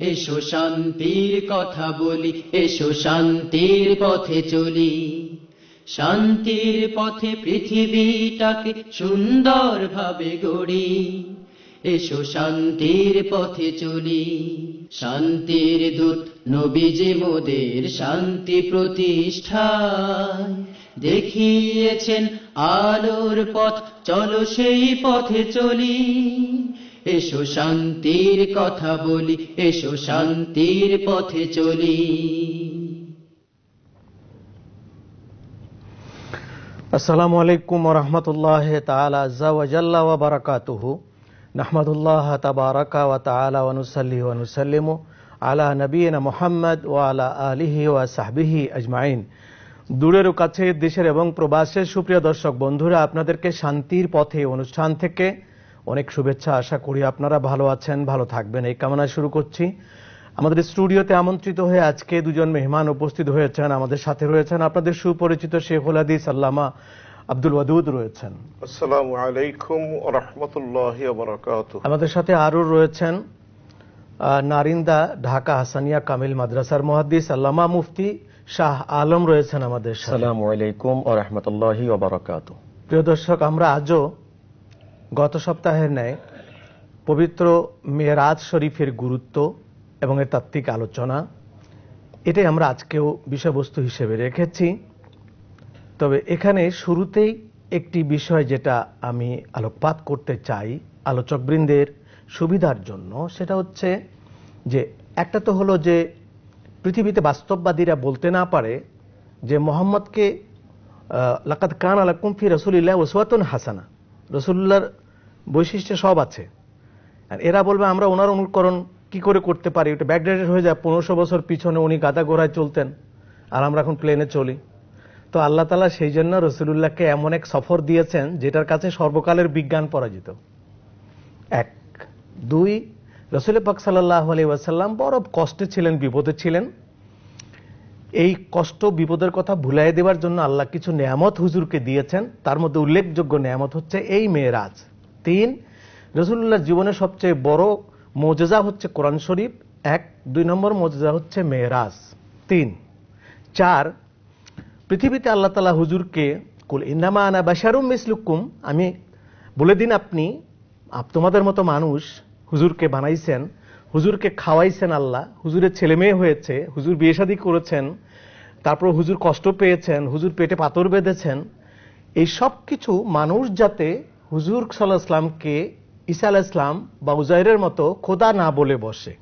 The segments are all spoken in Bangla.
এসো শান্তির কথা বলি, এসো শান্তির পথে চলি। শান্তির পথে পৃথিবীটাকে সুন্দরভাবে গড়ি। এসো শান্তির পথে চলি। শান্তির দূত নবীজি মোদের শান্তি প্রতিষ্ঠায়। দেখিয়েছেন আলোর পথ, চলো সেই পথে চলি। এসো শান্তির কথা বলি, এসো শান্তির পথে চলি। আসসালামু আলাইকুম ওয়া বারাকাতুহু। নাহমাদুল্লাহ তাবারাকা ওয়া তাআলা ওয়া নুসাল্লি ওয়া নুসাল্লিমু আলা নবিয়িনা মুহাম্মদ ওয়া আলা আলিহি ওয়া সাহবিহি আজমাইন। দূরের ও কাছে দেশের এবং প্রবাসের সুপ্রিয় দর্শক বন্ধুরা, আপনাদেরকে শান্তির পথে অনুষ্ঠান থেকে অনেক শুভেচ্ছা আশা করি আপনারা ভালো আছেন ভালো থাকবেন। এই কামনা শুরু করছি। আমাদের স্টুডিওতে আমন্ত্রিত হয়ে আজকে দুজন মেহমান উপস্থিত হয়েছেন। আমাদের সাথে রয়েছেন আপনাদের সুপরিচিত শেখুল হাদিস আল্লামা আব্দুল ওয়াদুদ রয়েছেন। আসসালামু আলাইকুম রহমতুল্লাহ বরকাত আমাদের সাথে আরও রয়েছেন আহ, নারিন্দা ঢাকা হাসানিয়া কামিল মাদ্রাসার মহাদ্দিস আল্লামা মুফতি শাহ আলম রয়েছেন আমাদের সাথে। আসসালামু আলাইকুম ও রহমতুল্লাহি প্রিয় দর্শক আমরা আজও গত সপ্তাহের ন্যায় পবিত্র মেয়েরাজ শরীফের গুরুত্ব এবং এর তাত্ত্বিক আলোচনা, এটাই আমরা আজকেও বিষয়বস্তু হিসেবে রেখেছি। তবে এখানে শুরুতেই একটি বিষয় যেটা আমি আলোকপাত করতে চাই আলোচকবৃন্দের সুবিধার জন্য, সেটা হচ্ছে যে একটা তো হলো যে পৃথিবীতে বাস্তববাদীরা বলতে না পারে যে মোহাম্মদকে লাকাত কান আলাকুম ফি রসুলিল্লাহ ওসওয়াতুন হাসানা। রসুল্লাহর বৈশিষ্ট্য সব আছে। আর এরা বলবে, আমরা ওনার অনুকরণ কি করে করতে পারি? ওটা ব্যাকডেটেড হয়ে যায়, পনেরোশো বছর পিছনে উনি গাদা গোড়ায় চলতেন, আর আমরা এখন প্লেনে চলি। তো আল্লাহ তালা সেই জন্য রসুলুল্লাহকে এমন এক সফর দিয়েছেন, যেটার কাছে সর্বকালের বিজ্ঞান পরাজিত। এক। দুই, রসুল পাক সাল্লাহ আলী ওয়াসাল্লাম বড় কষ্টে ছিলেন, বিপদে ছিলেন। এই কষ্ট, বিপদের কথা ভুলাই দেওয়ার জন্য আল্লাহ কিছু নেয়ামত হুজুরকে দিয়েছেন। তার মধ্যে উল্লেখযোগ্য নিয়ামত হচ্ছে, এই মেয়েরাজ। তিন রসুল্লাহর জীবনের সবচেয়ে বড় মোজেজা হচ্ছে কোরআন শরীফ। এক, দুই নম্বর মোজেজা হচ্ছে মেয়েরাজ তিন, চার, পৃথিবীতে আল্লাহ তালা হুজুরকে, কুল ইন্নামা আনা বাসারুম মিসলুকুম আমি বলে দিন আপনি তোমাদের মতো মানুষ হুজুরকে বানাইছেন, হুজুরকে খাওয়াইছেন আল্লাহ, হুজুরের ছেলে মেয়ে হয়েছে, হুজুর বিয়ে শাদী করেছেন, তারপর হুজুর কষ্ট পেয়েছেন, হুজুর পেটে পাথর বেঁধেছেন, এই সব কিছু মানুষ যাতে হুজুর সাল্লাহ ইসলামকে ঈসা আলাহ ইসলাম বা উজাইরের মতো খোদা না বলে বসে।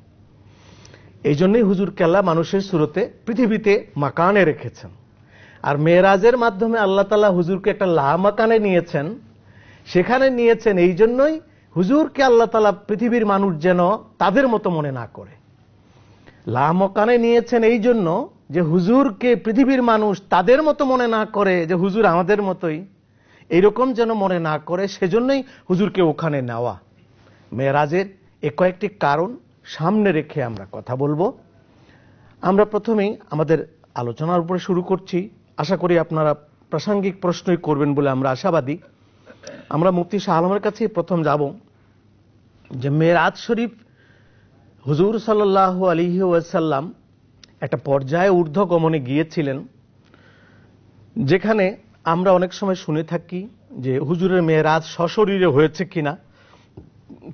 এই জন্যই হুজুর আল্লাহ মানুষের সুরতে পৃথিবীতে মাকানে রেখেছেন। আর মেয়েরাজের মাধ্যমে আল্লাহ তালা হুজুরকে একটা লা মাকানে নিয়েছেন। সেখানে নিয়েছেন এই জন্যই হুজুরকে আল্লাহ তালা পৃথিবীর মানুষ যেন তাদের মতো মনে না করে। লা মকানে নিয়েছেন এই জন্য যে হুজুরকে পৃথিবীর মানুষ তাদের মতো মনে না করে যে হুজুর আমাদের মতোই। এইরকম যেন মনে না করে, সেজন্যই হুজুরকে ওখানে নেওয়া। মেয়েরাজের এ কয়েকটি কারণ সামনে রেখে আমরা কথা বলব। আমরা প্রথমেই আমাদের আলোচনার উপরে শুরু করছি। আশা করি আপনারা প্রাসঙ্গিক প্রশ্নই করবেন বলে আমরা আশাবাদী। আমরা মুফতি শাহ আলমের কাছেই প্রথম যাব যে মেয়েরাজ শরীফ হুজুর সাল্লাহ আলিহি ওয়াসাল্লাম একটা পর্যায়ে ঊর্ধ্বগমনে গিয়েছিলেন, যেখানে আমরা অনেক সময় শুনে থাকি যে হুজুরের মেয়েরাজ সশরীরে হয়েছে কিনা।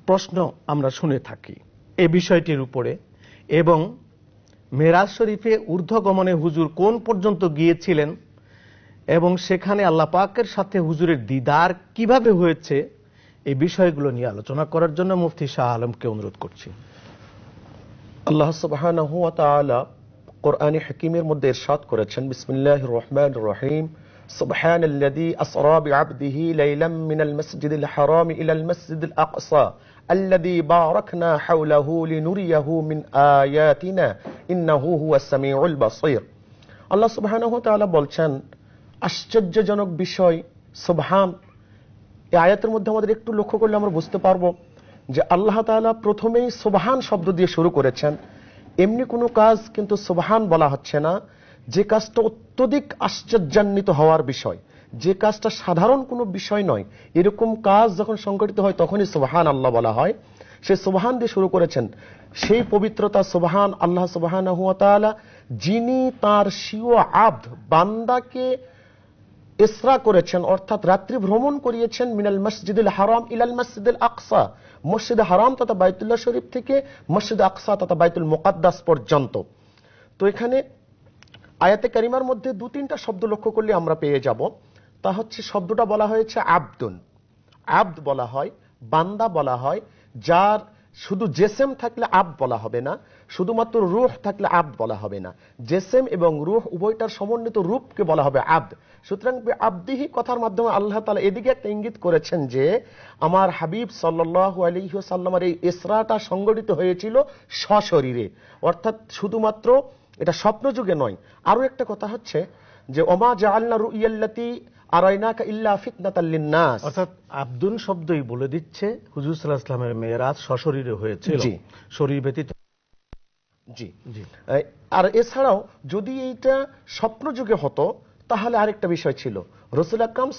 প্রশ্ন আমরা শুনে থাকি এই বিষয়টির উপরে। এবং মেরাজ শরীফে ঊর্ধ্বগমনে হুজুর কোন পর্যন্ত গিয়েছিলেন? এবং সেখানে আল্লাহ পাকের সাথে হুজুরের দিদার কীভাবে হয়েছে? এই বিষয়গুলো নিয়ে আলোচনা করার জন্য মুফতি শাহ আলমকে অনুরোধ করছি। আল্লাহ তাআলা কোরআনে হাকিমের মধ্যে ইরশাদ করেছেন, বিসমিল্লাহির রহমানির রহিম। سبحان الذي أسرى بعبده ليلا من المسجد الحرام إلى المسجد الأقصى الذي باركنا حوله لنريه من آياتنا إنه هو السميع البصير আল্লাহ সুবহানাহু ওয়া তাআলা বলছেন আশ্চর্যজনক বিষয় সুবহান এই আয়াতের মধ্যে আমাদের একটু লক্ষ্য করলে আমরা বুঝতে পারবো যে আল্লাহ তাআলা প্রথমেই সুবহান শব্দ দিয়ে শুরু করেছেন এমনি কোনো কাজ কিন্তু সুবহান বলা হচ্ছে না যে কাজটা অত্যধিক আশ্চর্যান্বিত হওয়ার বিষয়, যে কাজটা সাধারণ কোনো বিষয় নয়, এরকম কাজ যখন সংঘটিত হয় তখনই সুবহান আল্লাহ বলা হয়। সে সুবহান দিয়ে শুরু করেছেন। সেই পবিত্রতা সুবহান আল্লাহ সুবহান যিনি তার সিও আব্দ, বান্দাকে ইসরা করেছেন, অর্থাৎ রাত্রি ভ্রমণ করিয়েছেন মিনাল মসজিদুল হারাম ইলাল মসজিদুল আকসা। মসজিদ হারাম তথা বাইতুল্লাহ শরীফ থেকে মসজিদ আকসা তথা বাইতুল মোকাদ্দাস পর্যন্ত। তো এখানে আয়াতে কারিমার মধ্যে দু তিনটা শব্দ লক্ষ্য করলে আমরা পেয়ে যাব। তা হচ্ছে শব্দটা বলা হয়েছে আব্দুন। আব্দ বলা হয়, বান্দা বলা হয়, যার শুধু জেসেম থাকলে আব বলা হবে না, শুধুমাত্র রুহ থাকলে আব বলা হবে না। জেসেম এবং রুহ উভয়টার সমন্বিত রূপকে বলা হবে আব্দ। সুতরাং আব্দিহি কথার মাধ্যমে আল্লাহ তালা এদিকে একটা ইঙ্গিত করেছেন যে, আমার হাবিব সাল্লাহ আলহিসাল্লামের এই ইসরাটা সংগঠিত হয়েছিল সশরীরে। অর্থাৎ শুধুমাত্র এটা স্বপ্ন যুগে নয়। আরও একটা কথা হচ্ছে যে ওমা জাআলনা রুইয়াল্লাতি আরাইনাকা ইল্লা ফিতনাতাল নাস অর্থাৎ আব্দুন শব্দই বলে দিচ্ছে হুজুর সশরীরে হয়েছিল। শরীর ব্যতীত জি। জি। আর এছাড়াও যদি এইটা স্বপ্ন যুগে হতো তাহলে আরেকটা বিষয় ছিল। রসুল আকরাম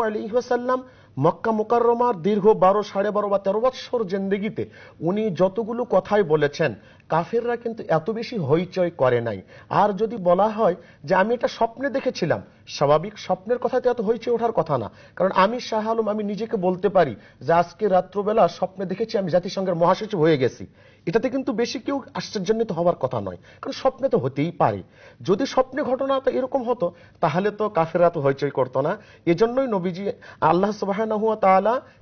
আলহিহাসাল্লাম মক্কা মোকাররমার দীর্ঘ বারো সাড়ে বারো বা তেরো বৎসর জেন্দেগিতে উনি যতগুলো কথাই বলেছেন কাফেররা কিন্তু এত বেশি হইচই করে নাই। আর যদি বলা হয় যে আমি এটা স্বপ্নে দেখেছিলাম, স্বাভাবিক স্বপ্নের কথাতে এত হইচই ওঠার কথা না। কারণ আমি শাহ আলম, আমি নিজেকে বলতে পারি যে আজকে রাত্রবেলা স্বপ্নে দেখেছি আমি জাতিসংঘের মহাসচিব হয়ে গেছি। এটাতে কিন্তু বেশি কেউ আশ্চর্যান্বিত হওয়ার কথা নয়, কারণ স্বপ্নে তো হতেই পারে। যদি স্বপ্নে ঘটনা তো এরকম হতো, তাহলে তো কাফেরা তো হইচই করতো না। এজন্যই নবীজি আল্লাহ সুবাহ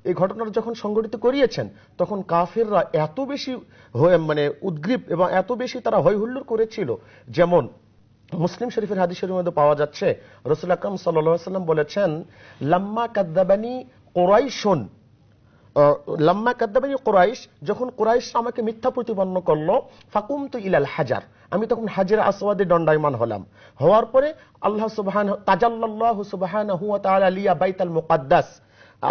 এই ঘটনাটা যখন সংগঠিত করিয়েছেন, তখন কাফেররা এত বেশি মানে উদ্গ্রীব এবং এত বেশি তারা হৈ হুল্লোড় করেছিল, যেমন মুসলিম শরীফের হাদিসের মধ্যে পাওয়া যাচ্ছে, রসুল আকরম সাল্লাম বলেছেন, লাম্মা কাদ্দাবানি কোরাইশন। লাম্মা কাদ্দাবানি কোরাইশ, যখন কোরাইশ আমাকে মিথ্যা প্রতিপন্ন করল ফাকুম তু ইলাল হাজার। আমি তখন হাজার আসওয়াদে দণ্ডায়মান হলাম। হওয়ার পরে আল্লাহ সুবহান তাজাল্লাহ সুবহান হুয়া তাআলা লিয়া বাইতাল মুকাদ্দাস।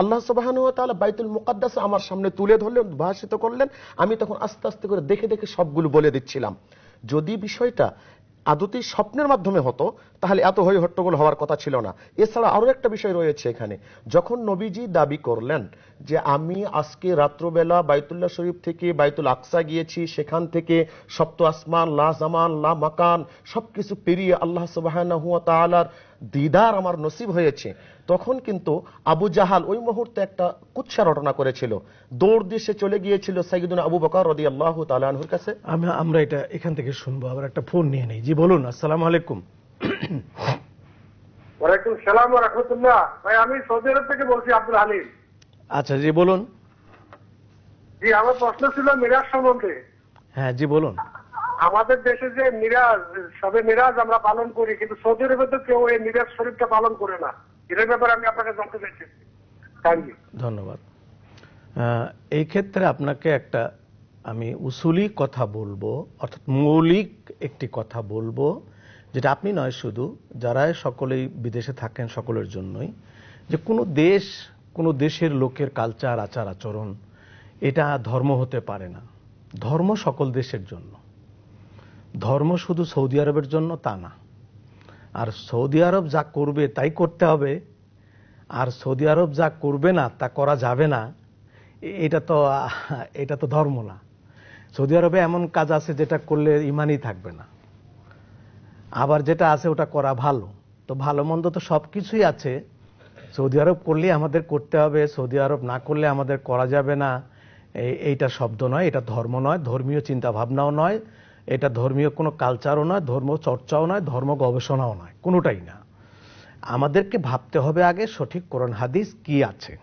আল্লাহ সুবহান তাআলা বাইতুল মুকাদ্দাস আমার সামনে তুলে ধরলেন, ভাষিত করলেন। আমি তখন আস্তে আস্তে করে দেখে দেখে সবগুলো বলে দিচ্ছিলাম। যদি বিষয়টা আদতে স্বপ্নের মাধ্যমে হতো, তাহলে এত হই হট্টগোল হওয়ার কথা ছিল না। এছাড়া আরও একটা বিষয় রয়েছে এখানে। যখন নবীজি দাবি করলেন যে আমি আজকে রাত্রবেলা বাইতুল্লাহ শরীফ থেকে বাইতুল আকসা গিয়েছি, সেখান থেকে সপ্ত আসমান, লা জামান, লা মাকান, সবকিছু পেরিয়ে আল্লাহ তাআলার দিদার আমার নসিব হয়েছে। তখন কিন্তু আবু জাহাল ওই মুহূর্তে একটা কুৎসা রটনা করেছিল। দৌড় দিয়ে সে চলে গিয়েছিল সাইয়্যিদুনা আবু বকর রাদিয়াল্লাহু তাআলা আনহুর কাছে। আমি আমরা এটা এখান থেকে শুনব আবার একটা ফোন নিয়ে নেই। জি বলুন আসসালামু আলাইকুম। ওয়ালাইকুম সালাম ওয়া রাহমাতুল্লাহ। ভাই আমি সৌদি আরব থেকে বলছি আব্দুল হালিম। আচ্ছা জি বলুন। জি আমার প্রশ্ন ছিল মিরাজ সম্বন্ধে। হ্যাঁ জি বলুন। আমাদের দেশে যে মিরাজ, সবে মিরাজ আমরা পালন করি, কিন্তু সৌদি আরবে তো কেউ এই মিরাজ শরীফটা পালন করে না। এটার ব্যাপারে আমি আপনাকে জানতে চাইছি। ধন্যবাদ। এই ক্ষেত্রে আপনাকে একটা আমি উসুলি কথা বলব, অর্থাৎ মৌলিক একটি কথা বলব, যেটা আপনি নয় শুধু যারা সকলেই বিদেশে থাকেন সকলের জন্যই, যে কোনো দেশ, কোনো দেশের লোকের কালচার আচার, আচরণ, এটা ধর্ম হতে পারে না। ধর্ম সকল দেশের জন্য। ধর্ম শুধু সৌদি আরবের জন্য তা না। আর সৌদি আরব যা করবে তাই করতে হবে, আর সৌদি আরব যা করবে না তা করা যাবে না এটা তো এটা তো ধর্ম না। সৌদি আরবে এমন কাজ আছে যেটা করলে ইমানই থাকবে না। আবার যেটা আছে ওটা করা ভালো। তো ভালো মন্দ তো সব কিছুই আছে। সৌদি আরব করলে আমাদের করতে হবে, সৌদি আরব না করলে আমাদের করা যাবে না। এই- এইটা শব্দ নয়, এটা ধর্ম নয়, ধর্মীয় চিন্তা ভাবনাও নয়। এটা ধর্মীয় কোনো কালচারও নয় ধর্ম চর্চাও নয় ধর্ম গবেষণাও নয়, কোনোটাই না। আমাদেরকে ভাবতে হবে আগে সঠিক কোরআন, হাদিস কি আছে।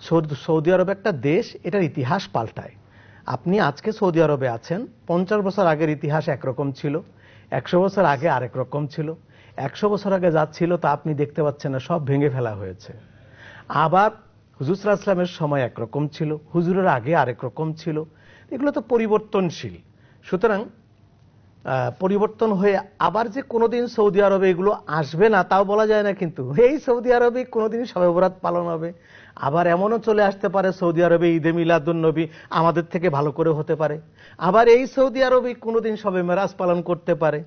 সৌদ- আরব একটা দেশ, এটার ইতিহাস পাল্টায়। আপনি আজকে সৌদি আরবে আছেন, পঞ্চাশ বছর আগের ইতিহাস একরকম ছিল, একশো বছর আগে আরেক রকম ছিল, একশো বছর আগে যা ছিল তা আপনি দেখতে পাচ্ছেন না, সব ভেঙে ফেলা হয়েছে। আবার হুজুসরা ইসলামের সময় একরকম ছিল, হুজুরের আগে আরেক রকম ছিল। এগুলো তো পরিবর্তনশীল। সুতরাং পরিবর্তন হয়ে আবার যে কোনোদিন সৌদি আরবে এগুলো আসবে না, তাও বলা যায় না কিন্তু, এই সৌদি আরবে কোনোদিন সবে বরাত পালন হবে। আবার এমনও চলে আসতে পারে, সৌদি আরবে ঈদে মিলাদুন নবী আমাদের থেকে ভালো করে হতে পারে। আবার এই সৌদি আরবে কোনোদিন সবে মেরাজ পালন করতে পারে।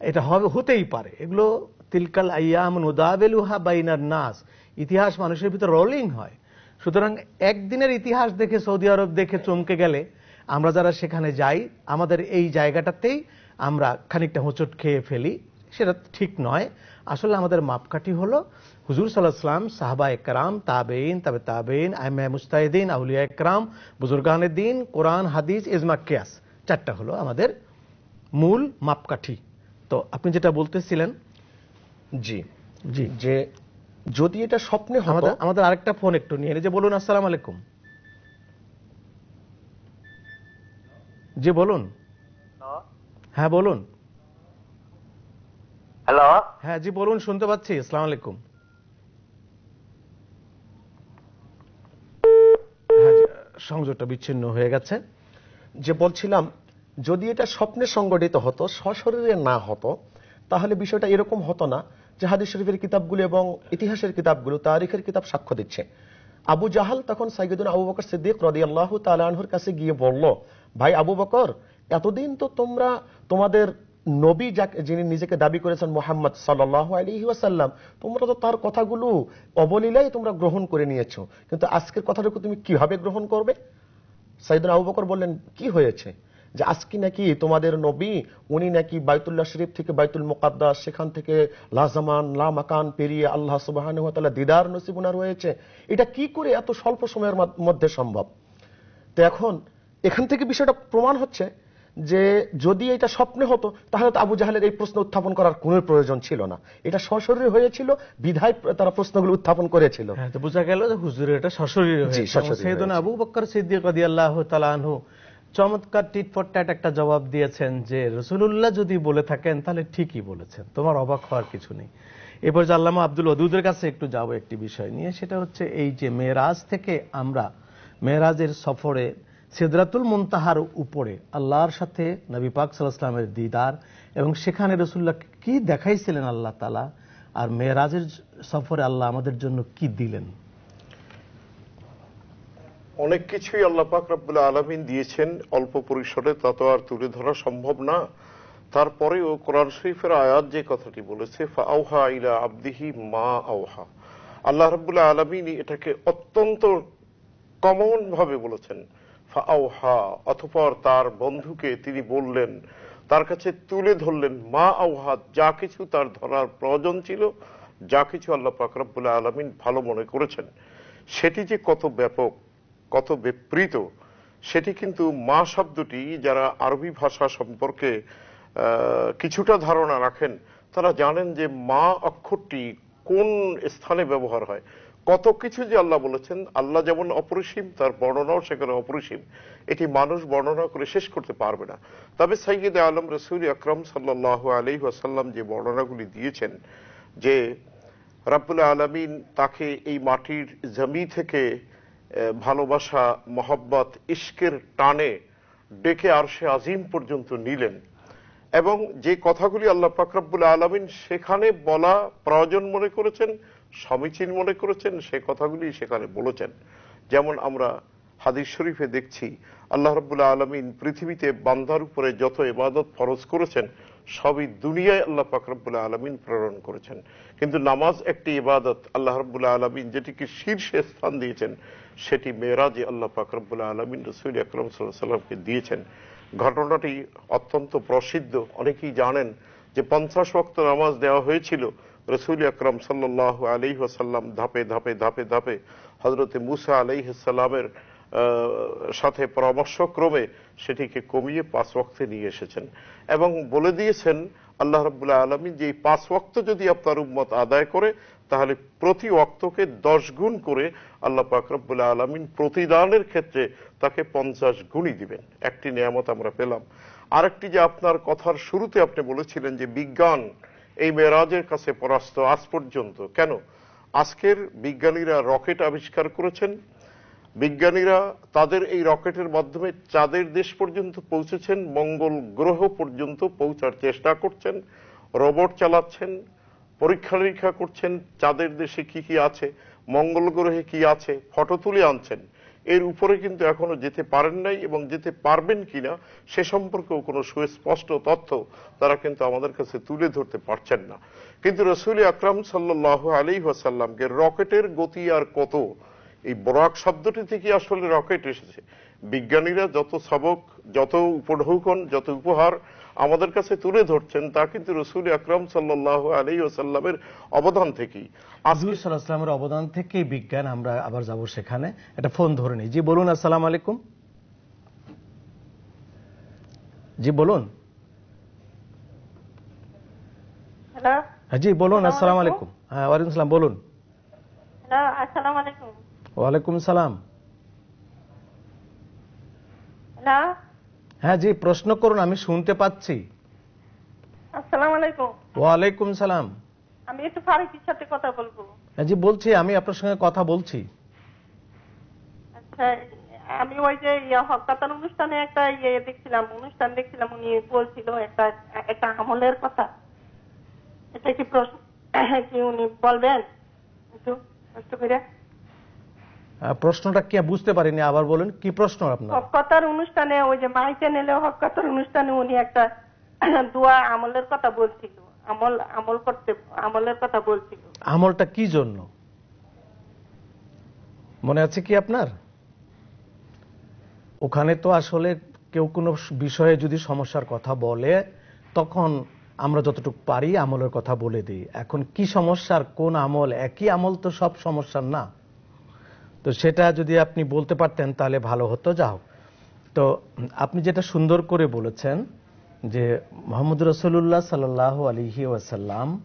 এটা হবে, হতেই পারে। এগুলো তিলকাল আইয়াম নুদাবেলুহা বাইনার নাস। ইতিহাস মানুষের ভিতর রোলিং হয়। সুতরাং একদিনের ইতিহাস দেখে সৌদি আরব দেখে চমকে গেলে আমরা যারা সেখানে যাই আমাদের এই জায়গাটাতেই আমরা খানিকটা হোঁচট খেয়ে ফেলি। সেটা ঠিক নয়। আসলে আমাদের মাপকাঠি হলো হুজুর সাল্লাহ সাল্লাম সাহাবা একরাম তাবেইন তবে তাবেইন আহমে মুস্তাহিদিন আউলিয়া একরাম বুজুর্গানের দিন কোরআন হাদিস ইজমা কিয়াস। চারটা হলো আমাদের মূল মাপকাঠি। তো আপনি যেটা বলতেছিলেন জি জি। যে যদি এটা স্বপ্নে আমাদের আমাদের আরেকটা ফোন একটু নিয়ে যে বলুন আসসালাম আলাইকুম। জি বলুন। হ্যাঁ বলুন। হ্যালো। হ্যাঁ জি বলুন শুনতে পাচ্ছি। আসসালাম আলাইকুম। হ্যাঁ সংযোগটা বিচ্ছিন্ন হয়ে গেছে। যে বলছিলাম যদি এটা স্বপ্নে সংগঠিত হতো সশরীরে না হতো তাহলে বিষয়টা এরকম হতো না যে হাদিস শরীফের কিতাবগুলো এবং ইতিহাসের কিতাবগুলো তারিখের কিতাব সাক্ষ্য দিচ্ছে। আবু জাহাল তখন সাইদুল আবু বকর সিদ্দিক রদি আল্লাহ তালাহুর কাছে গিয়ে বলল ভাই আবু বকর, এতদিন তো তোমরা, তোমাদের নবী যাকে, যিনি নিজেকে দাবি করেছেন মোহাম্মদ সাল্লাহ আলী ওয়াসাল্লাম, তোমরা তো তার কথাগুলো অবলীলাই তোমরা গ্রহণ করে নিয়েছো। কিন্তু আজকের কথাটুকু তুমি কীভাবে গ্রহণ করবে? সাইদুল আবু বকর বললেন, কি হয়েছে? যে আজকে নাকি তোমাদের নবী, উনি নাকি বাইতুল্লাহ শরীফ থেকে বাইতুল মুকাদ্দাস, সেখান থেকে লাজামান লা মাকান পেরিয়ে আল্লাহ সুবাহান দিদার নসিব উনার হয়েছে। এটা কি করে এত স্বল্প সময়ের মধ্যে সম্ভব? তো এখন এখান থেকে বিষয়টা প্রমাণ হচ্ছে যে যদি এটা স্বপ্নে হতো তাহলে তো আবু জাহালের এই প্রশ্ন উত্থাপন করার কোনো প্রয়োজন ছিল না। এটা সশরীরে হয়েছিল বিধায় তারা প্রশ্নগুলো উত্থাপন করেছিল। হ্যাঁ তো বোঝা গেল যে হুজুরের এটা সশরীরে জি, হয়েছে। সশরীরে সেদিন হয়েছে। আবু বক্কর সিদ্দিক রাদিয়াল্লাহু তাআলা আনহু চমৎকার টিট ফর ট্যাট একটা জবাব দিয়েছেন যে রসুলুল্লাহ যদি বলে থাকেন তাহলে ঠিকই বলেছেন। তোমার অবাক হওয়ার কিছু নেই। এরপর যে আল্লামা আব্দুল ওদুদের কাছে একটু যাব একটি বিষয় নিয়ে। সেটা হচ্ছে এই যে মেয়েরাজ থেকে আমরা মেয়েরাজের সফরে সিদরাতুল মুনতাহার উপরে আল্লাহর সাথে নবী পাক সাল্লাহামের দিদার এবং সেখানে রসুল্লাহ কি দেখাইছিলেন আল্লাহ তালা আর মেয়েরাজের সফরে আল্লাহ আমাদের জন্য কি দিলেন? অনেক কিছুই আল্লাহ পাক রব্বুল আলমিন দিয়েছেন, অল্প পরিসরে, তা তো আর তুলে ধরা সম্ভব না। তারপরেও কোরআন শরীফের আয়াত যে কথাটি বলেছে ফাউহা ইলা আব্দিহি মা আওহা। আল্লাহ রব্বুল আলমিন এটাকে অত্যন্ত কমন ভাবে বলেছেন। ফাউহা অতপর তার বন্ধুকে তিনি বললেন, তার কাছে তুলে ধরলেন মা আওহা, যা কিছু তার ধরার প্রয়োজন ছিল, যা কিছু আল্লাহ পাক রব্বুল আলমিন ভালো মনে করেছেন। সেটি যে কত ব্যাপক, কত বিপরীত, সেটি কিন্তু মা শব্দটি যারা আরবি ভাষা সম্পর্কে কিছুটা ধারণা রাখেন, তারা জানেন যে মা অক্ষরটি কোন স্থানে ব্যবহার হয়। কত কিছু যে আল্লাহ বলেছেন, আল্লাহ যেমন অপরিসীম, তার বর্ণনাও সেখানে অপরিসীম। এটি মানুষ বর্ণনা করে শেষ করতে পারবে না। তবে সাইয়দ আলম রসুল আকরম সাল্লাহ আলি ওয়াসাল্লাম যে বর্ণনাগুলি দিয়েছেন, যে রাব্বুল আলমিন তাকে এই মাটির জমি থেকে ভালোবাসা, মহব্বত ইস্কের টানে ডেকে আর সে আজিম পর্যন্ত নিলেন। এবং যে কথাগুলি আল্লাহ ফাকরাবুল আলমিন সেখানে বলা প্রয়োজন মনে করেছেন সমীচীন মনে করেছেন, সে কথাগুলি সেখানে বলেছেন। যেমন আমরা হাদিস শরীফে দেখছি, আল্লাহ রব্বুল্লাহ আলমিন পৃথিবীতে বান্দার উপরে যত ইবাদত ফরজ করেছেন, সবই দুনিয়ায় আল্লাহ ফাকরাবুল্লাহ আলমিন প্রেরণ করেছেন। কিন্তু নামাজ একটি ইবাদত আল্লাহ রব্বুল্লাহ আলমিন যেটিকে শীর্ষে স্থান দিয়েছেন, সেটি মেয়েরাজে আল্লাহ ফাকরাবুল্লাহ আলমিন রসুল আকরম সাল্লাহ সাল্লামকে দিয়েছেন। ঘটনাটি অত্যন্ত প্রসিদ্ধ। অনেকেই জানেন যে পঞ্চাশ ওয়াক্ত নামাজ দেওয়া হয়েছিল রসুল আকরম সাল্লাহ আলী ওসাল্লাম ধাপে ধাপে ধাপে ধাপে হজরতে মুসা আলাইসাল্লামের সাথে পরামর্শক্রমে সেটিকে কমিয়ে পাঁচ ওয়াক্তে নিয়ে এসেছেন। এবং বলে দিয়েছেন, আল্লাহ রব্বুল্লাহ আলমী যে পাঁচ ওয়াক্ত যদি আপনার উম্মত আদায় করে, তাহলে প্রতি ওয়াক্তকে দশ গুণ করে আল্লাহ পাক রব্বুল্লাহ আলমিন প্রতিদানের ক্ষেত্রে তাকে পঞ্চাশ গুণই দিবেন। একটি নিয়ামত আমরা পেলাম। আরেকটি যে আপনার কথার শুরুতে আপনি বলেছিলেন যে বিজ্ঞান এই মেয়েরাজের কাছে পরাস্ত আজ পর্যন্ত। কেন? আজকের বিজ্ঞানীরা রকেট আবিষ্কার করেছেন। বিজ্ঞানীরা তাদের এই রকেটের মাধ্যমে চাঁদের দেশ পর্যন্ত পৌঁছেছেন, মঙ্গল গ্রহ পর্যন্ত পৌঁছার চেষ্টা করছেন, রোবট চালাচ্ছেন, পরীক্ষা নিরীক্ষা করছেন, চাঁদের দেশে কি কি আছে, মঙ্গল গ্রহে কি আছে, ফটো তুলে আনছেন। এর উপরে কিন্তু এখনও যেতে পারেন নাই এবং যেতে পারবেন কিনা সে সম্পর্কেও কোনো সুস্পষ্ট তথ্য তারা কিন্তু আমাদের কাছে তুলে ধরতে পারছেন না। কিন্তু রসুল আকরাম সাল্লাহ আলী ওয়াসাল্লামকে রকেটের গতি আর কত? এই বরাক শব্দটি থেকে আসলে রকেট এসেছে। বিজ্ঞানীরা যত সবক, যত উপঢৌকন, যত উপহার আমাদের কাছে তুলে ধরছেন তা কিন্তু রসুল আকরম সাল্লাহ আলী ওসাল্লামের অবদান থেকেই। হুজুর অবদান থেকেই বিজ্ঞান আমরা আবার যাব সেখানে। একটা ফোন ধরে নিই। জি বলুন আসসালাম আলাইকুম। জি বলুন। হ্যাঁ জি বলুন আসসালাম আলাইকুম। হ্যাঁ ওয়ালাইকুম সালাম বলুন। হ্যালো আলাইকুম। ওয়ালাইকুম সালাম। হ্যালো। হ্যাঁ জি প্রশ্ন করুন আমি শুনতে পাচ্ছি। আসসালামু আলাইকুম। ওয়ালাইকুম সালাম। আমি একটু ফারুকির সাথে কথা বলব। হ্যাঁ জি বলছি আমি আপনার সঙ্গে কথা বলছি। আচ্ছা আমি ওই যে হকাতার অনুষ্ঠানে একটা ইয়ে দেখছিলাম অনুষ্ঠান দেখছিলাম উনি বলছিল একটা একটা আমলের কথা। এটা কি প্রশ্ন? কি উনি বলবেন? একটু কষ্ট করে প্রশ্নটা কি বুঝতে পারিনি আবার বলুন কি প্রশ্ন আপনার? হকাতার অনুষ্ঠানে ওই যে মাই চ্যানেলে হকাতার অনুষ্ঠানে উনি একটা দোয়া আমলের কথা বলছিল আমল আমল করতে আমলের কথা বলছিল। আমলটা কি জন্য? মনে আছে কি আপনার? ওখানে তো আসলে কেউ কোনো বিষয়ে যদি সমস্যার কথা বলে তখন আমরা যতটুকু পারি আমলের কথা বলে দিই। এখন কি সমস্যার কোন আমল? একই আমল তো সব সমস্যার না। তো সেটা যদি আপনি বলতে পারতেন, তাহলে ভালো হতো। যা হোক, তো আপনি যেটা সুন্দর করে বলেছেন যে মোহাম্মদ রসুল্লাহ সাল্লাহ আলহি ওয়াসাল্লাম,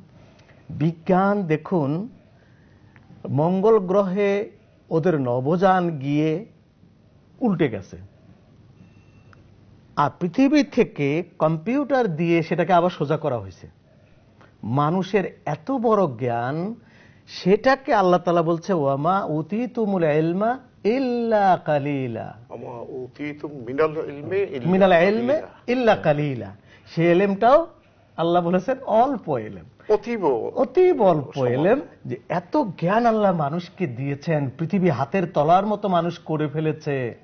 বিজ্ঞান দেখুন, মঙ্গল গ্রহে ওদের নবযান গিয়ে উল্টে গেছে। আর পৃথিবী থেকে কম্পিউটার দিয়ে সেটাকে আবার সোজা করা হয়েছে। মানুষের এত বড় জ্ঞান সেটাকে আল্লাহ তালা বলছে ওয়ামা উতি তুমুল এলমা ইল্লা কালিলা। মিনাল এলমে ইল্লা কালিলা। সেই এলেমটাও আল্লাহ বলেছেন অল্প এলেম অতীব। অতীব অল্প এলেম যে এত জ্ঞান আল্লাহ মানুষকে দিয়েছেন পৃথিবী হাতের তলার মতো মানুষ করে ফেলেছে।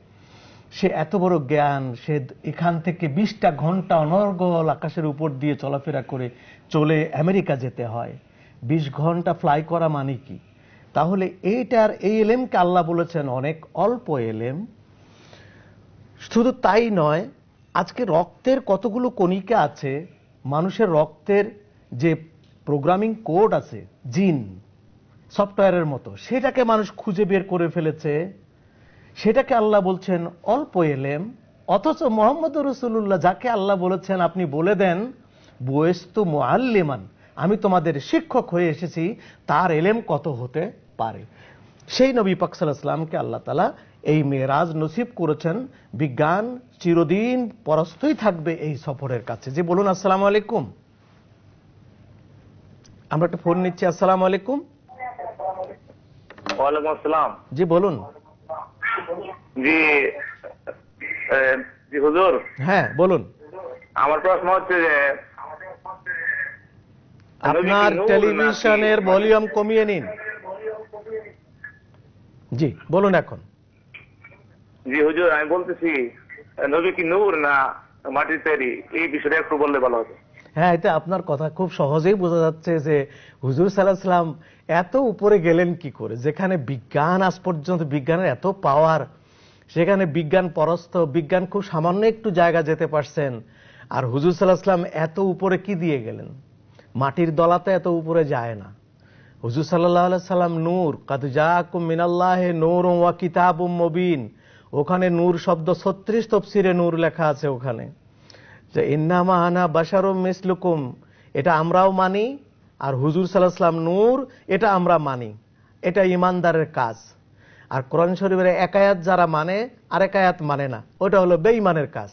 সে এত বড় জ্ঞান সে এখান থেকে বিশটা ঘণ্টা অনর্গল আকাশের উপর দিয়ে চলাফেরা করে চলে আমেরিকা যেতে হয়। বিশ ঘণ্টা ফ্লাই করা মানে কি? তাহলে এইটার এই এলেমকে আল্লাহ বলেছেন? অনেক অল্প এলেম। শুধু তাই নয়, আজকে রক্তের কতগুলো কণিকা আছে? মানুষের রক্তের যে প্রোগ্রামিং কোড আছে, জিন সফটওয়্যারের মতো, সেটাকে মানুষ খুঁজে বের করে ফেলেছে। সেটাকে আল্লাহ বলছেন অল্প এলেম। অথচ মোহাম্মদ রসুল্লাহ যাকে আল্লাহ বলেছেন, আপনি বলে দেন, বয়েস্তু মোয়াল্লিমান আমি তোমাদের শিক্ষক হয়ে এসেছি তার এলেম কত হতে পারে? সেই নবী পাকসালামকে আল্লাহ তালা এই মেয়েরাজ নসিব করেছেন। বিজ্ঞান চিরদিন পরস্তই থাকবে এই সফরের কাছে। যে বলুন আসসালাম আলাইকুম। আমরা একটা ফোন নিচ্ছি আসসালাম আলাইকুম। ওয়ালাইকুম আসসালাম। জি বলুন। জি জি হুজুর। হ্যাঁ বলুন। আমার প্রশ্ন হচ্ছে যে আপনার টেলিভিশনের ভলিউম কমিয়ে নিন। জি বলুন এখন। জি হুজুর আমি বলতেছি নবী কি নূর না মাটির তৈরি? এই বিষয়টা একটু বললে ভালো হতো। হ্যাঁ এটা আপনার কথা খুব সহজেই বোঝা যাচ্ছে যে হুজুর সাল্লাহাম এত উপরে গেলেন কি করে? যেখানে বিজ্ঞান আজ পর্যন্ত বিজ্ঞানের এত পাওয়ার সেখানে বিজ্ঞান পরস্ত বিজ্ঞান খুব সামান্য একটু জায়গা যেতে পারছেন। আর হুজুর সাল্লাহাম এত উপরে কি দিয়ে গেলেন? মাটির দলাতে এত উপরে যায় না। হুজুর সাল্লাহ সাল্লাম নূর কাদুজাকুম মিনাল্লাহে নূর ওয়া কিতাবুম মবিন। ওখানে নূর শব্দ ছত্রিশ তফসিরে নূর লেখা আছে ওখানে। যে ইন্নামা আনা বাসারুম মিসলুকুম, এটা আমরাও মানি, আর হুজুর সাল্লাহাম নূর, এটা আমরা মানি। এটা ইমানদারের কাজ। আর কোরআন শরীফের একায়াত যারা মানে আর একায়াত মানে না। ওটা হলো বেঈমানের কাজ।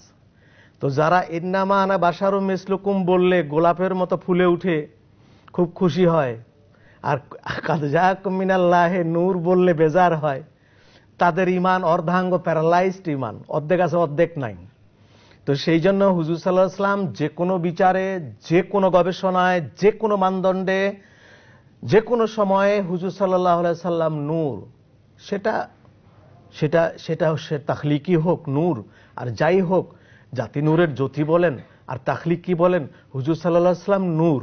তো যারা ইন্নামা আনা বাসারুম মিসলুকুম বললে গোলাপের মতো ফুলে উঠে খুব খুশি হয়। আর মিনাল্লাহে নূর বললে বেজার হয়। তাদের ইমান অর্ধাঙ্গ, প্যারালাইজড ইমান অর্ধেক আছে, অর্ধেক নাই। তো সেই জন্য হুজুর সাল্লাহ আসলাম যে কোনো বিচারে, যে কোনো গবেষণায়, যে কোনো মানদণ্ডে, যে কোনো সময়ে হুজুর সাল্লাহ সাল্লাম নূর। সেটা সেটা সেটা সে তাখলিকি হোক, নূর। আর যাই হোক জাতি নূরের জ্যোতি বলেন আর তাখলিকি বলেন? হুজুর সাল্লাহ সাল্লাম নূর।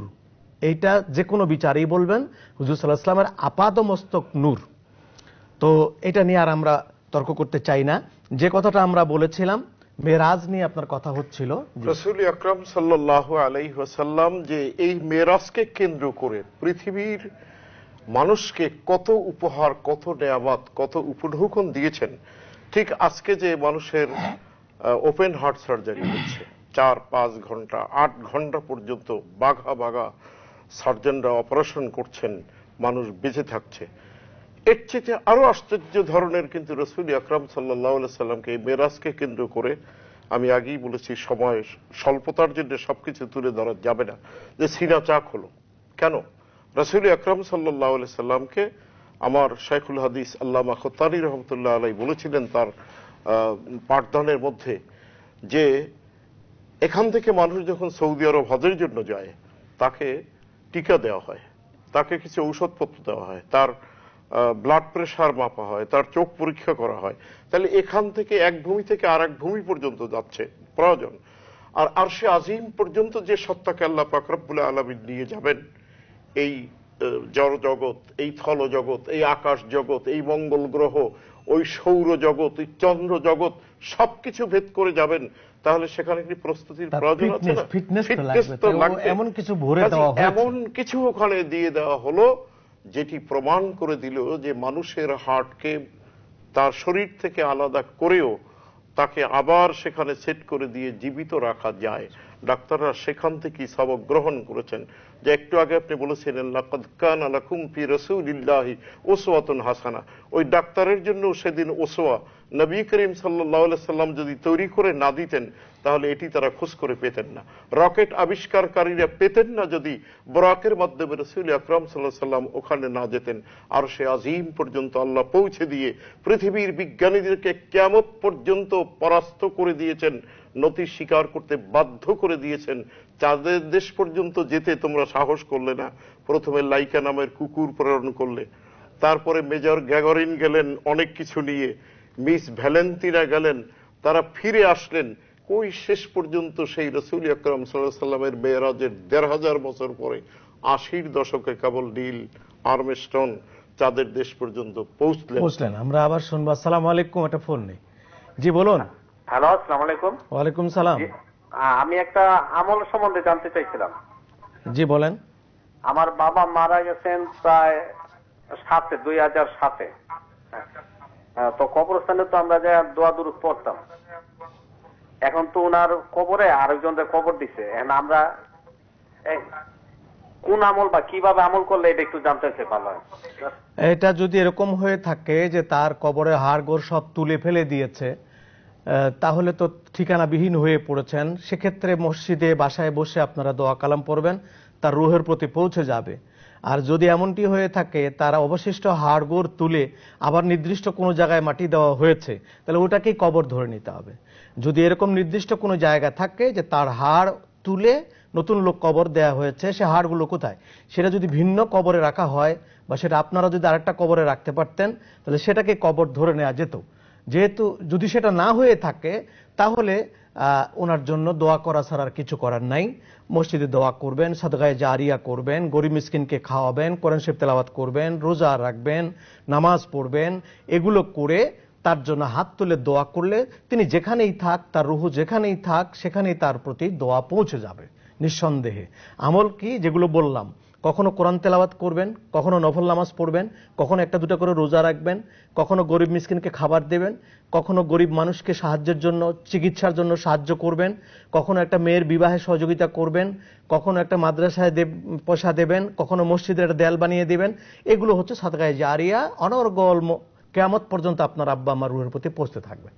এইটা যে কোনো বিচারেই বলবেন, হুজুর সাল্লাহ সাল্লামের আপাদ মস্তক নূর। তো এটা নিয়ে আর আমরা তর্ক করতে চাই না। যে কথাটা আমরা বলেছিলাম, মেরাজ নিয়ে আপনার কথা হচ্ছিল। রসুল আকরাম সাল্লাহ আলাই ওয়াসাল্লাম যে এই মেরাজকে কেন্দ্র করে পৃথিবীর মানুষকে কত উপহার, কত নেয়ামাত, কত উপঢৌকন দিয়েছেন, ঠিক আজকে যে মানুষের ওপেন হার্ট সার্জারি হচ্ছে। চার, পাঁচ ঘণ্টা, আট ঘণ্টা পর্যন্ত বাঘা বাঘা সার্জনরা অপারেশন করছেন, মানুষ বেঁচে থাকছে। এর চেয়ে আরও আশ্চর্য ধরনের কিন্তু রসুল আকরাম সাল্লাহ সাল্লামকে এই মেরাজকে কেন্দ্র করে আমি আগেই বলেছি, সময়, স্বল্পতার জন্য সবকিছু তুলে ধরা যাবে না। যে সিনা চাক হলো কেন? রসুল আকরাম সাল্লাহ সাল্লামকে আমার শেখুল হাদিস আল্লামা খতানি রহমতুল্লাহ আলাই বলেছিলেন, তার পাঠদানের মধ্যে যে এখান থেকে মানুষ যখন সৌদি আরব হজের জন্য যায়, তাকে টিকা দেওয়া হয়, তাকে কিছু ঔষধপত্র দেওয়া হয়, তার ব্লাড প্রেশার মাপা হয়, তার চোখ পরীক্ষা করা হয়। তাহলে এখান থেকে এক ভূমি থেকে আর এক ভূমি পর্যন্ত যাচ্ছে, প্রয়োজন। আর আর সে আজিম পর্যন্ত যে সত্তাকে আল্লাহ পাকরবুল আলমিন নিয়ে যাবেন, এই জড় জগৎ এই থল জগৎ এই আকাশ জগৎ এই মঙ্গল গ্রহ ওই সৌর জগৎ ওই চন্দ্র জগৎ সবকিছু ভেদ করে যাবেন তাহলে সেখানে কি প্রস্তুতির প্রয়োজন আছে না fitness তো লাগবে। এমন কিছু ভরে দেওয়া হয়েছে। এমন কিছু ওখানে দিয়ে দেওয়া হলো যেটি প্রমাণ করে দিল যে মানুষের হার্টকে তার শরীর থেকে আলাদা করেও তাকে আবার সেখানে সেট করে দিয়ে জীবিত রাখা যায় ডাক্তাররা সেখান থেকেই সবক গ্রহণ করেছেন। যে একটু আগে আপনি বলেছিলেন, লাকাদ কানা লাকুম ফি রাসূলিল্লাহি উসওয়াতুন হাসানা। ওই ডাক্তারের জন্য সেদিন ওসোয়া নবী করিম আলাইহি সাল্লাম যদি তৈরি করে না দিতেন, তাহলে এটি তারা খোঁজ করে পেতেন না। রকেট আবিষ্কারকারীরা পেতেন না যদি বরাকের মাধ্যমে রসুল আকরাম সাল্লাহ সাল্লাম ওখানে না যেতেন। আর সে আজিম পর্যন্ত আল্লাহ পৌঁছে দিয়ে পৃথিবীর বিজ্ঞানীদেরকে কেমত পর্যন্ত পরাস্ত করে দিয়েছেন। নথি স্বীকার করতে বাধ্য করে দিয়েছেন। চাঁদের দেশ পর্যন্ত যেতে তোমরা সাহস করলে না। প্রথমে লাইকা নামের কুকুর প্রেরণ করলে। তারপরে মেজর গ্যাগরিন গেলেন অনেক কিছু নিয়ে। মিস ভ্যালেন্টিনা গেলেন, তারা ফিরে আসলেন। ওই শেষ পর্যন্ত সেই রসুল আকরম সাল্লাহ সাল্লামের মেয়েরাজের দেড় হাজার বছর পরে আশির দশকে কেবল নীল আর্মস্টন চাঁদের দেশ পর্যন্ত পৌঁছলেন। বুঝলেন আমরা আবার শুনব। আসসালাম আলাইকুম, একটা ফোন নেই। জি, বলুন। হ্যালো আসসালাম আলাইকুম। ওয়ালাইকুম সালাম। আমি একটা আমল সম্বন্ধে জানতে চাইছিলাম। জি বলেন। আমার বাবা মারা গেছেন প্রায় সাতে দুই হাজার সাতে। হ্যাঁ, তো কবরস্থানে তো আমরা যা দোয়া দুরুদ পড়তাম। এখন তো ওনার কবরে আরেকজনদের কবর দিছে এখন আমরা এই, কোন আমল বা কীভাবে আমল করলে এটা একটু জানতে চাই ভালো হয়। এটা যদি এরকম হয়ে থাকে যে তার কবরে হাড় গোড় সব তুলে ফেলে দিয়েছে তাহলে তো ঠিকানাবিহীন হয়ে পড়েছেন। সেক্ষেত্রে মসজিদে বাসায় বসে আপনারা দোয়া কালাম পড়বেন, তার রুহের প্রতি পৌঁছে যাবে। আর যদি এমনটি হয়ে থাকে, তারা অবশিষ্ট হাড় গোড় তুলে আবার নির্দিষ্ট কোনো জায়গায় মাটি দেওয়া হয়েছে, তাহলে ওটাকেই কবর ধরে নিতে হবে। যদি এরকম নির্দিষ্ট কোনো জায়গা থাকে যে তার হাড় তুলে নতুন লোক কবর দেয়া হয়েছে, সে হাড়গুলো কোথায়? সেটা যদি ভিন্ন কবরে রাখা হয় বা সেটা আপনারা যদি আরেকটা কবরে রাখতে পারতেন, তাহলে সেটাকে কবর ধরে নেওয়া যেত। যেহেতু যদি সেটা না হয়ে থাকে, তাহলে ওনার জন্য দোয়া করা ছাড়া আর কিছু করার নাই। মসজিদে দোয়া করবেন, সাদগায়ে জারিয়া করবেন, গরিব মিসকিনকে খাওয়াবেন, কোরআন শরীফ তেলাওয়াত করবেন, রোজা রাখবেন, নামাজ পড়বেন, এগুলো করে তার জন্য হাত তুলে দোয়া করলে তিনি যেখানেই থাক, তার রুহু যেখানেই থাক, সেখানেই তার প্রতি দোয়া পৌঁছে যাবে, নিঃসন্দেহে। আমল কি? যেগুলো বললাম কখনো কোরআন তেলাওয়াত করবেন কখনো নফল নামাজ পড়বেন কখনো একটা দুটো করে রোজা রাখবেন কখনো গরিব মিসকিনকে খাবার দেবেন কখনো গরিব মানুষকে সাহায্যের জন্য চিকিৎসার জন্য সাহায্য করবেন কখনো একটা মেয়ের বিবাহে সহযোগিতা করবেন কখনো একটা মাদ্রাসায় দেব- পয়সা দেবেন কখনো মসজিদের একটা দেয়াল বানিয়ে দেবেন এগুলো হচ্ছে সাদগায়ে জারিয়া অনর্গল কেয়ামত পর্যন্ত আপনার আব্বা আমার রুহের প্রতি পৌঁছতে থাকবে।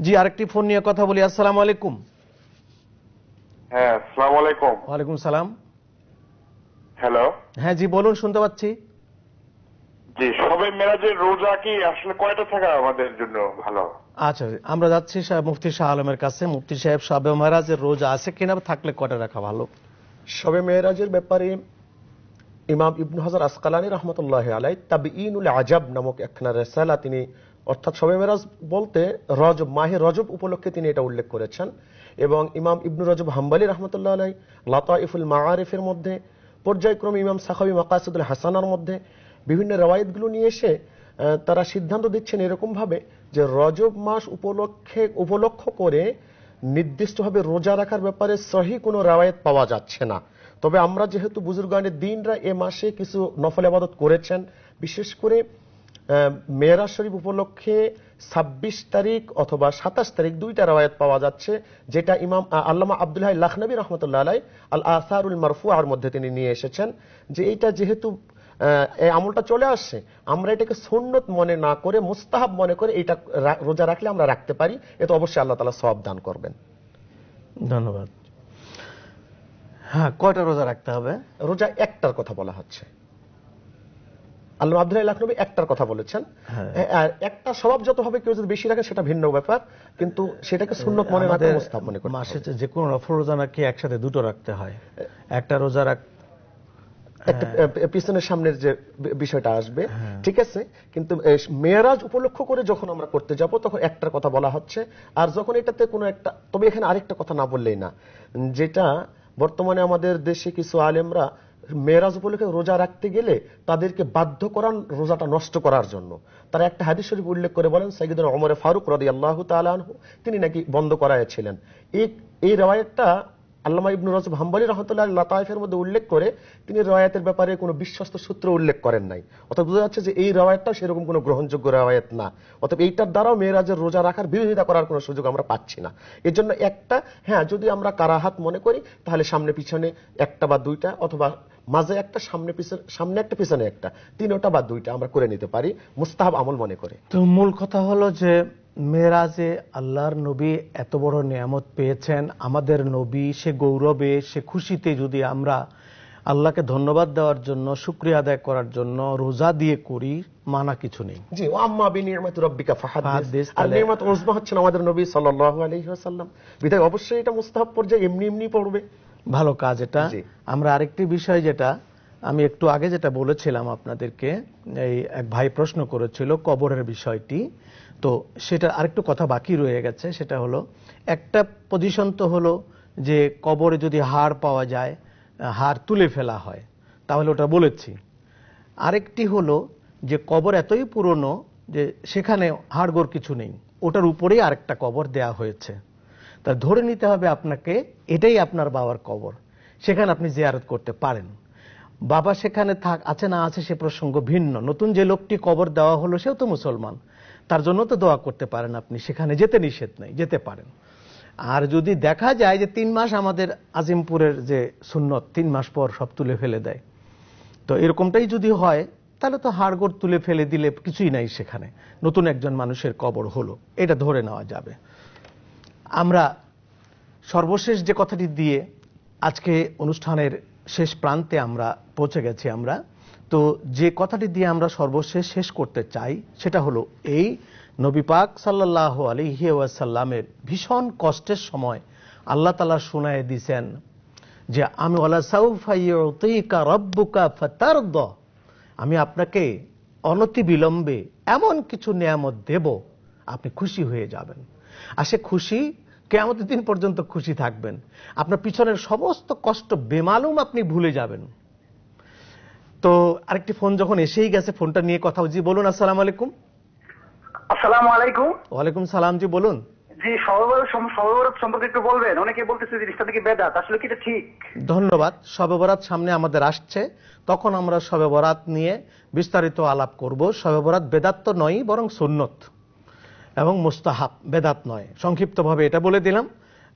জি আরেকটি ফোন নিয়ে কথা বলি আসসালামু আলাইকুম। হ্যাঁ আসসালামু আলাইকুম। ওয়ালাইকুম সালাম। হ্যালো হ্যাঁ জি বলুন শুনতে পাচ্ছি। জি সবে মেরাজের রোজা কি আসলে কয়টা থাকা আমাদের জন্য ভালো? আচ্ছা আমরা যাচ্ছি মুফতি শাহ আলমের কাছে। মুফতি সাহেব সাবে মহারাজের রোজা আছে কিনা থাকলে কটা রাখা ভালো? শবে মেয়েরাজের ব্যাপারে ইমাম ইবনু হাজার আসকালানি রহমতুল্লাহ আলাই তাবিইনুল আজাব নামক একখানা রেসালা তিনি অর্থাৎ শবে মেরাজ বলতে রজব মাহে রজব উপলক্ষে তিনি এটা উল্লেখ করেছেন। এবং ইমাম ইবনু রজব হাম্বালি রহমতুল্লাহ আলাই লতা লতাইফুল মাআরিফের মধ্যে পর্যায়ক্রমে ইমাম সাখাবি মাকাসুদুল হাসানার মধ্যে বিভিন্ন রেওয়ায়তগুলো নিয়ে এসে তারা সিদ্ধান্ত দিচ্ছেন এরকমভাবে যে রজব মাস উপলক্ষে, উপলক্ষ করে নির্দিষ্টভাবে রোজা রাখার ব্যাপারে সহি কোনো রেওয়ায়ত পাওয়া যাচ্ছে না। তবে আমরা যেহেতু বুজুর্গানের দিনরা এ মাসে কিছু নফল আবাদত করেছেন, বিশেষ করে মেয়েরা শরীফ উপলক্ষে ছাব্বিশ তারিখ অথবা সাতাশ তারিখ দুইটা রাওয়ায়ত পাওয়া যাচ্ছে যেটা ইমাম আল্লামা আবদুল্লাহ লাখনবী রহমতুল্লাহ আলাই আল আসারুল মারফু আর মধ্যে তিনি নিয়ে এসেছেন যে এইটা যেহেতু এই আমলটা চলে আসছে আমরা এটাকে সুন্নত মনে না করে মুস্তাহাব মনে করে এটা রোজা রাখলে আমরা রাখতে পারি এতে অবশ্যই আল্লাহ তালা সব দান করবেন। ধন্যবাদ। হ্যাঁ কয়টা রোজা রাখতে হবে? রোজা একটার কথা বলা হচ্ছে। আল্লাহ আব্দুল্লাহ লাখনবী একটার কথা বলেছেন। আর একটা স্বভাবজত হবে কেউ যদি বেশি রাখে সেটা ভিন্ন ব্যাপার কিন্তু সেটাকে সুন্নত মনে করে মুস্তাহাব মনে করে মাসে যে কোনো নফল রোজা নাকি একসাথে দুটো রাখতে হয়। একটা রোজা রাখ পিছনের সামনের যে বিষয়টা আসবে ঠিক আছে? কিন্তু মেয়েরাজ উপলক্ষ করে যখন আমরা করতে যাব তখন একটার কথা বলা হচ্ছে। আর যখন এটাতে কোনো একটা তবে এখানে আরেকটা কথা না বললেই না। যেটা বর্তমানে আমাদের দেশে কিছু আলেমরা মেয়েরাজ উপলক্ষে রোজা রাখতে গেলে তাদেরকে বাধ্য করান রোজাটা নষ্ট করার জন্য। তারা একটা হাদিস শরীফ উল্লেখ করে বলেন সাইদুল অমরে ফারুক রদি আল্লাহ তালু তিনি নাকি বন্ধ করাইছিলেন এই এই রেওয়ায়তটা আল্লামা ইবনুর রসব হাম্বালি রহমতুল্লাহ লাতাইফের মধ্যে উল্লেখ করে তিনি রয়াতের ব্যাপারে কোনো বিশ্বস্ত সূত্র উল্লেখ করেন নাই। অর্থাৎ বোঝা যাচ্ছে যে এই রয়াতটাও সেরকম কোনো গ্রহণযোগ্য রয়াত না। অর্থাৎ এইটার দ্বারাও মেয়েরাজের রোজা রাখার বিরোধিতা করার কোনো সুযোগ আমরা পাচ্ছি না। এর জন্য একটা হ্যাঁ যদি আমরা কারাহাত মনে করি, তাহলে সামনে পিছনে একটা বা দুইটা অথবা মাঝে একটা সামনে পিছনে সামনে একটা পিছনে একটা। তিনটা বা দুইটা আমরা করে নিতে পারি মুস্তাহাব আমল মনে করে। তো মূল কথা হলো যে মেয়েরাজে আল্লাহর নবী এত বড় নিয়ামত পেয়েছেন আমাদের নবী সে গৌরবে সে খুশিতে যদি আমরা আল্লাহকে ধন্যবাদ দেওয়ার জন্য শুক্রিয়া আদায় করার জন্য রোজা দিয়ে করি মানা কিছু নেই। জি আম্মা বিনিয়ামত রব্বিকা ফাহাদ্দিস আর নিয়ামত উজমা হচ্ছেন আমাদের নবী সাল্লাল্লাহু আলাইহি ওয়াসাল্লাম। বিধায় অবশ্যই এটা মুস্তাহাব পর্যায়ে এমনি এমনি পড়বে। ভালো কাজ এটা। আমরা আরেকটি বিষয় যেটা আমি একটু আগে যেটা বলেছিলাম আপনাদেরকে এই এক ভাই প্রশ্ন করেছিল কবরের বিষয়টি। তো সেটা আরেকটু কথা বাকি রয়ে গেছে সেটা হলো একটা পজিশন তো হলো যে কবরে যদি হাড় পাওয়া যায় হাড় তুলে ফেলা হয় তাহলে ওটা বলেছি। আরেকটি হলো যে কবর এতই পুরনো যে সেখানে হাড়গোড় কিছু নেই ওটার উপরেই আরেকটা কবর দেয়া হয়েছে। তা ধরে নিতে হবে আপনাকে, এটাই আপনার বাবার কবর। সেখানে আপনি জিয়ারত করতে পারেন। বাবা সেখানে থাক, আছে না আছে সে প্রসঙ্গ ভিন্ন। নতুন যে লোকটি কবর দেওয়া হলো, সেও তো মুসলমান। তার জন্য তো দোয়া করতে পারেন আপনি। সেখানে যেতে নিষেধ নেই, যেতে পারেন। আর যদি দেখা যায় যে তিন মাস আমাদের আজিমপুরের যে সুন্নত, তিন মাস পর সব তুলে ফেলে দেয়। তো এরকমটাই যদি হয়, তাহলে তো হাড়গোড় তুলে ফেলে দিলে কিছুই নাই সেখানে। নতুন একজন মানুষের কবর হলো। এটা ধরে নেওয়া যাবে। আমরা সর্বশেষ যে কথাটি দিয়ে আজকে অনুষ্ঠানের শেষ প্রান্তে আমরা পৌঁছে গেছি আমরা, তো যে কথাটি দিয়ে আমরা সর্বশেষ শেষ করতে চাই সেটা হলো, এই নবী পাক সাল্লাহ আলিহি ওয়াসাল্লামের ভীষণ কষ্টের সময় আল্লাহ তালা শুনায় দিছেন যে, আমি আমি আপনাকে অনতি বিলম্বে এমন কিছু নিয়ামত দেব, আপনি খুশি হয়ে যাবেন। আর সে খুশি কেমন দিন পর্যন্ত খুশি থাকবেন। আপনার পিছনের সমস্ত কষ্ট বেমালুম আপনি ভুলে যাবেন। তো আরেকটি ফোন যখন এসেই গেছে ফোনটা নিয়ে কথা জি বলুন আসসালাম আলাইকুম। আসসালাম আলাইকুম। ওয়ালাইকুম সালাম জি বলুন। জি সর্বভারত সর্বভারত সম্পর্কে একটু বলবেন। অনেকে বলতেছে জিনিসটা থেকে বেদাত। আসলে কি এটা ঠিক? ধন্যবাদ। শবে বরাত সামনে আমাদের আসছে। তখন আমরা শবে বরাত নিয়ে বিস্তারিত আলাপ করব। শবে বরাত বেদাত তো নয় বরং সুন্নত। এবং মুস্তাহাব, বেদাত নয়। সংক্ষিপ্তভাবে এটা বলে দিলাম,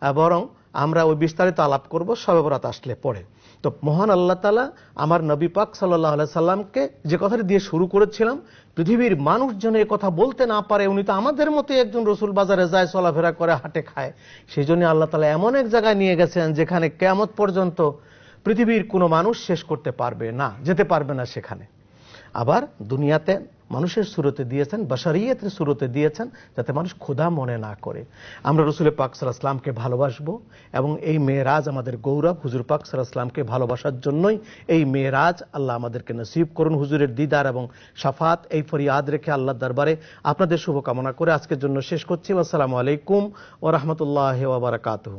বরং আমরা ওই বিস্তারিত আলাপ করব শবে বরাত আসলে পড়ে তো মহান আল্লাহ তালা আমার নবী পাক সাল্লাহ সাল্লামকে যে কথাটি দিয়ে শুরু করেছিলাম, পৃথিবীর মানুষ যেন কথা বলতে না পারে, উনি তো আমাদের মতো একজন রসুল বাজারে যায়, চলাফেরা করে, হাটে খায়। সেই জন্য আল্লাহ তালা এমন এক জায়গায় নিয়ে গেছেন যেখানে কেমত পর্যন্ত পৃথিবীর কোনো মানুষ শেষ করতে পারবে না, যেতে পারবে না সেখানে। আবার দুনিয়াতে মানুষের সুরতে দিয়েছেন বাসারিয়তের সুরতে দিয়েছেন, যাতে মানুষ ক্ষুধা মনে না করে। আমরা রসুল পাক সাল্লাহামকে ভালোবাসবো এবং এই মেয়েরাজ আমাদের গৌরব। হুজুর পাক সাল্লাহামকে ভালোবাসার জন্যই এই মেয়েরাজ আল্লাহ আমাদেরকে নসিব করুন হুজুরের দিদার এবং সাফাত এই ফরিয়াদ রেখে আল্লাহ দরবারে আপনাদের শুভকামনা করে আজকের জন্য শেষ করছি। আসসালামু আলাইকুম ও রহমতুল্লাহ ওবরাকাতহ